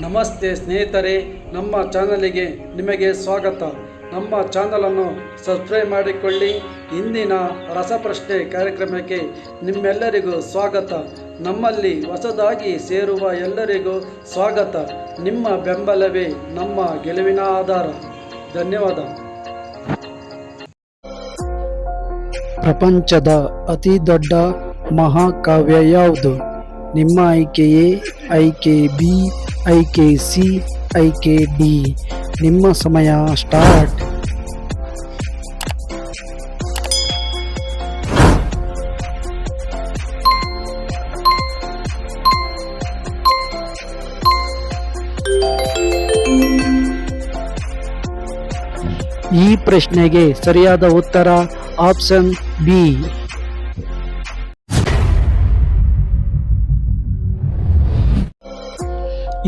ನಮಸ್ತೆ ಸ್ನೇಹಿತರೆ, ನಮ್ಮ ಚಾನಲಿಗೆ ನಿಮಗೆ ಸ್ವಾಗತ. ನಮ್ಮ ಚಾನಲನ್ನು ಸಬ್ಸ್ಕ್ರೈಬ್ ಮಾಡಿಕೊಳ್ಳಿ. ಇಂದಿನ ರಸಪ್ರಶ್ನೆ ಕಾರ್ಯಕ್ರಮಕ್ಕೆ ನಿಮ್ಮೆಲ್ಲರಿಗೂ ಸ್ವಾಗತ. ನಮ್ಮಲ್ಲಿ ಹೊಸದಾಗಿ ಸೇರುವ ಎಲ್ಲರಿಗೂ ಸ್ವಾಗತ. ನಿಮ್ಮ ಬೆಂಬಲವೇ ನಮ್ಮ ಗೆಲುವಿನ ಆಧಾರ. ಧನ್ಯವಾದ. ಪ್ರಪಂಚದ ಅತಿ ದೊಡ್ಡ ಮಹಾಕಾವ್ಯ ಯಾವುದು? ನಿಮ್ಮ ಆಯ್ಕೆಯೇ ಆಯ್ಕೆ ಬಿ. ಆಯ್ಕೆ ಸಿ ಐ ಕೆ ಡಿ ನಿಮ್ಮ ಸಮಯ ಸ್ಟಾರ್ಟ್. ಈ ಪ್ರಶ್ನೆಗೆ ಸರಿಯಾದ ಉತ್ತರ ಆಪ್ಷನ್ ಬಿ.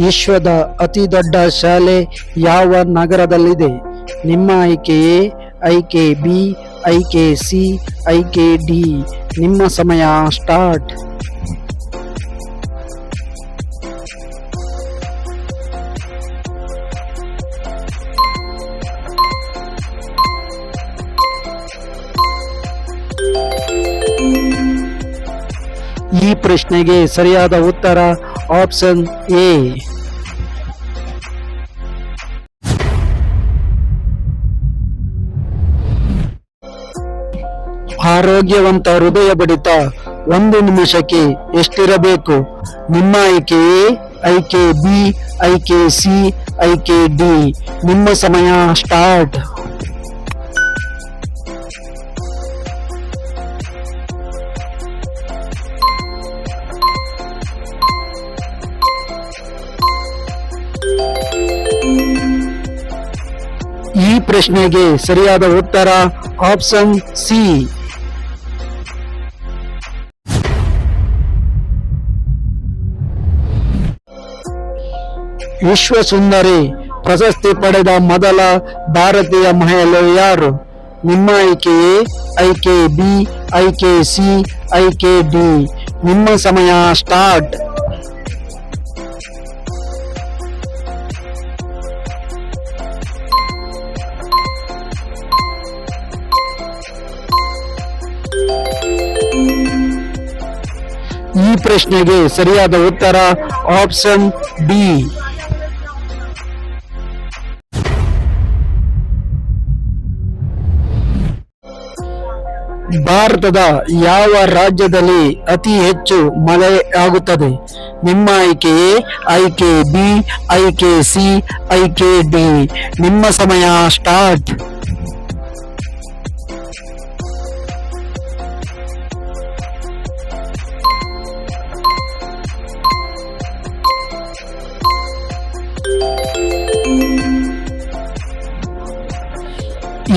ವಿಶ್ವದ ಅತಿ ದೊಡ್ಡ ಶಾಲೆ ಯಾವ ನಗರದಲ್ಲಿದೆ? ನಿಮ್ಮ ಆಯ್ಕೆ ಎ ಐಕೆ ಬಿ, ಐಕೆ ಸಿ, ಐಕೆ ಡಿ. ನಿಮ್ಮ ಸಮಯ ಸ್ಟಾರ್ಟ್. ಈ ಪ್ರಶ್ನೆಗೆ ಸರಿಯಾದ ಉತ್ತರ ಆಪ್ಷನ್ ಎ. ಆರೋಗ್ಯವಂತ ಹೃದಯ ಬಡಿತ ಒಂದು ನಿಮಿಷಕ್ಕೆ ಎಷ್ಟಿರಬೇಕು? ನಿಮ್ಮ ಆಯ್ಕೆ ಬಿ, ಆಯ್ಕೆ ಸಿ, ಆಯ್ಕೆ ಡಿ. ನಿಮ್ಮ ಸಮಯ ಸ್ಟಾರ್ಟ್. ಈ ಪ್ರಶ್ನೆಗೆ ಸರಿಯಾದ ಉತ್ತರ ಆಪ್ಷನ್ ಸಿ. ವಿಶ್ವ ಸುಂದರಿ ಪ್ರಶಸ್ತಿ ಪಡೆದ ಮೊದಲ ಭಾರತೀಯ ಮಹಿಳೆ ಯಾರು? ನಿಮ್ಮ ಆಯ್ಕೆಯೇ? ಐಕೆ ಬಿ ಐಕೆ ಸಿ ಐಕೆ ಡಿ. ನಿಮ್ಮ ಸಮಯ ಸ್ಟಾರ್ಟ್. ಈ ಪ್ರಶ್ನೆಗೆ ಸರಿಯಾದ ಉತ್ತರ ಆಪ್ಷನ್ ಡಿ ಭಾರತದ ಯಾವ ರಾಜ್ಯದಲ್ಲಿ ಅತಿ ಹೆಚ್ಚು ಮಳೆ ಆಗುತ್ತದೆ? ನಿಮ್ಮ ಆಯ್ಕೆ ಆಯ್ಕೆ ಬಿ, ಆಯ್ಕೆ ಸಿ, ಆಯ್ಕೆ ಡಿ. ನಿಮ್ಮ ಸಮಯ ಸ್ಟಾರ್ಟ್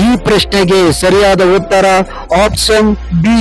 ಈ ಪ್ರಶ್ನೆಗೆ ಸರಿಯಾದ ಉತ್ತರ ಆಪ್ಷನ್ ಬಿ.